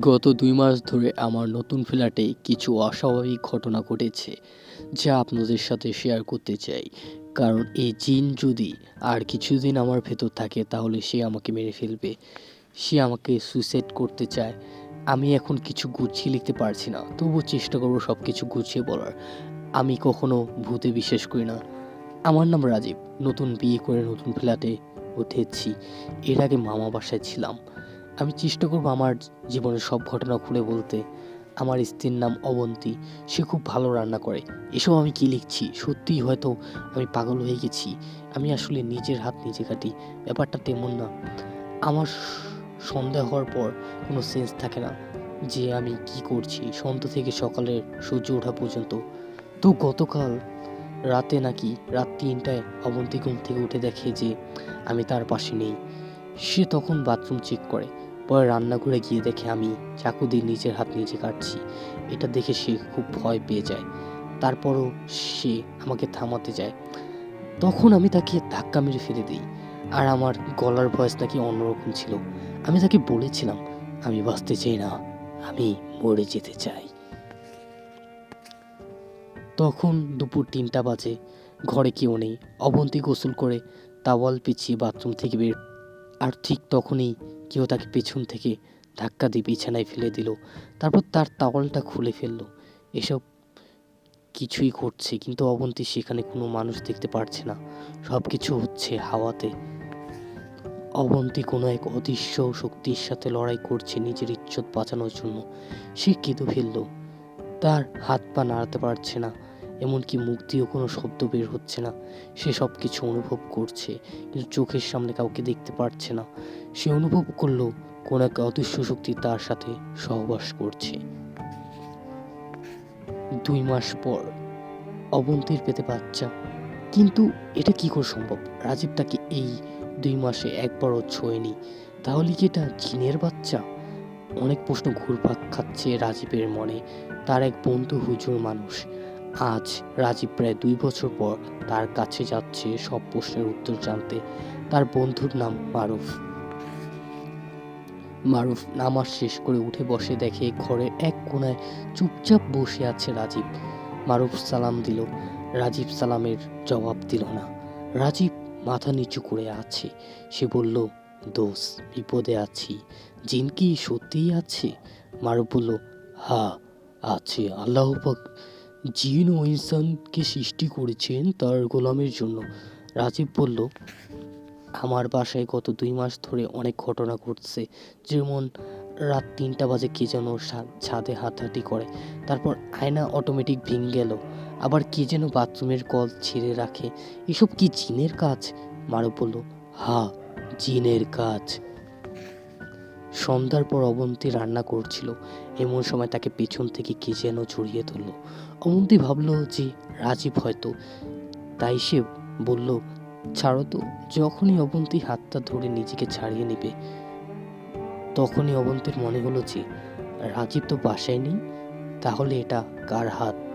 গত দুই মাস ধরে আমার নতুন ফ্ল্যাটে কিছু অস্বাভাবিক ঘটনা ঘটেছে, যা আপনাদের সাথে শেয়ার করতে চাই। কারণ এই জিন যদি আর কিছুদিন আমার ভেতর থাকে, তাহলে সে আমাকে মেরে ফেলবে। সে আমাকে সুইসাইড করতে চায়। আমি এখন কিছু গুছিয়ে লিখতে পারছি না, তবুও চেষ্টা করব সব কিছু গুছিয়ে বলার। আমি কখনো ভূতে বিশ্বাস করি না। আমার নাম রাজীব, নতুন বিয়ে করে নতুন ফ্ল্যাটে উঠেছি। এর আগে মামা বাসায় ছিলাম। আমি চেষ্টা করব আমার জীবনের সব ঘটনা খুলে বলতে। আমার স্ত্রীর নাম অবন্তী। সে খুব ভালো রান্না করে। এসব আমি কি লিখছি? সত্যিই হয়তো আমি পাগল হয়ে গেছি। আমি আসলে নিজের হাত নিজে কাটি। ব্যাপারটা তেমন না। আমার স- সন্ধ্যা হওয়ার পর কোনো সেন্স থাকে না যে আমি কি করছি। সন্ধ্যা থেকে সকালের সূর্য ওঠা পর্যন্ত। তো গতকাল রাতে নাকি রাত তিনটায় অবন্তী ঘুম থেকে উঠে দেখে যে আমি তার পাশে নেই। সে তখন বাথরুম চেক করে। পরে রান্নাঘরে গিয়ে দেখে আমি চাকু দিয়ে নিজের হাত নিজে কাটছি। এটা দেখে সে খুব ভয় পেয়ে যায়। তারপরও সে আমাকে থামাতে যায়। তখন আমি তাকে ধাক্কা মেরে ফেলে দিই। আর আমার গলার ভয়েস নাকি অন্যরকম ছিল। আমি তাকে বলেছিলাম, আমি বাঁচতে চাই না, আমি মরে যেতে চাই। তখন দুপুর তিনটা বাজে। ঘরে কেউ নেই। অবন্তি গোসল করে তাওয়াল পিছিয়ে বাথরুম থেকে বের আর ঠিক তখনই কেউ তাকে পেছন থেকে ধাক্কা দিয়ে বিছানায় ফেলে দিল। তারপর তার তাওয়ালটা খুলে ফেলল। এসব কিছুই ঘটছে, কিন্তু অবন্তী সেখানে কোনো মানুষ দেখতে পারছে না। সব কিছু হচ্ছে হাওয়াতে। অবন্তী কোনো এক অদৃশ্য শক্তির সাথে লড়াই করছে নিজের ইজ্জত বাঁচানোর জন্য। সে কেঁদে ফেলল। তার হাত পা নাড়াতে পারছে না। এমনকি মুখ দিয়েও কোনো শব্দ বের হচ্ছে না। সে সব কিছু অনুভব করছে, কিন্তু চোখের সামনে কাউকে দেখতে পারছে না। সে অনুভব করল কোন এক অদৃশ্য শক্তি তার সাথে সহবাস করছে। দুই মাস পর, অবন্তীর পেতে বাচ্চা। কিন্তু এটা কি করে সম্ভব? রাজীব তাকে এই দুই মাসে একবারও ছোঁয়নি। তাহলে কি এটা জিনের বাচ্চা? অনেক প্রশ্ন ঘুরপাক খাচ্ছে রাজীবের মনে। তার এক বন্ধু হুজুর মানুষ। আজ রাজীব প্রায় দুই বছর পর তার কাছে যাচ্ছে সব প্রশ্নের উত্তর জানতে। তার বন্ধুর নাম মারুফ। মারুফ নামাজ শেষ করে উঠে বসে দেখে ঘরের এক কোণায় চুপচাপ বসে আছে রাজীব। মারুফ সালাম দিল। রাজীব সালামের জবাব দিল না। রাজীব মাথা নিচু করে আছে। সে বলল দোষ বিপদে আছি। জিন কি সত্যিই আছে? মারুফ বলল হা আছে। আল্লাহ জিন ও ইনসানকে সৃষ্টি করেছেন তার গোলামের জন্য। রাজীব বলল, আমার বাসায় গত দুই মাস ধরে অনেক ঘটনা ঘটছে। যেমন, রাত তিনটা বাজে কে যেন ছাদে হাতাহাতি করে। তারপর আয়না অটোমেটিক ভেঙে গেল। আবার কে যেন বাথরুমের কল ছিঁড়ে রাখে। এসব কি জিনের কাজ? মারু বলল হা জিনের কাজ। সন্ধ্যার পর অবন্তী রান্না করছিল। এমন সময় তাকে পেছন থেকে কে যেন জড়িয়ে ধরলো। অবন্তী ভাবলো যে রাজীব হয়তো। তাই সে বলল, ছাড়ো তো, যখনই অবন্তী হাতটা ধরে নিজেকে ছাড়িয়ে নেবে, তখনই অবন্তীর মনে হলো যে রাজীব তো বাসায় নেই, তাহলে এটা কার হাত?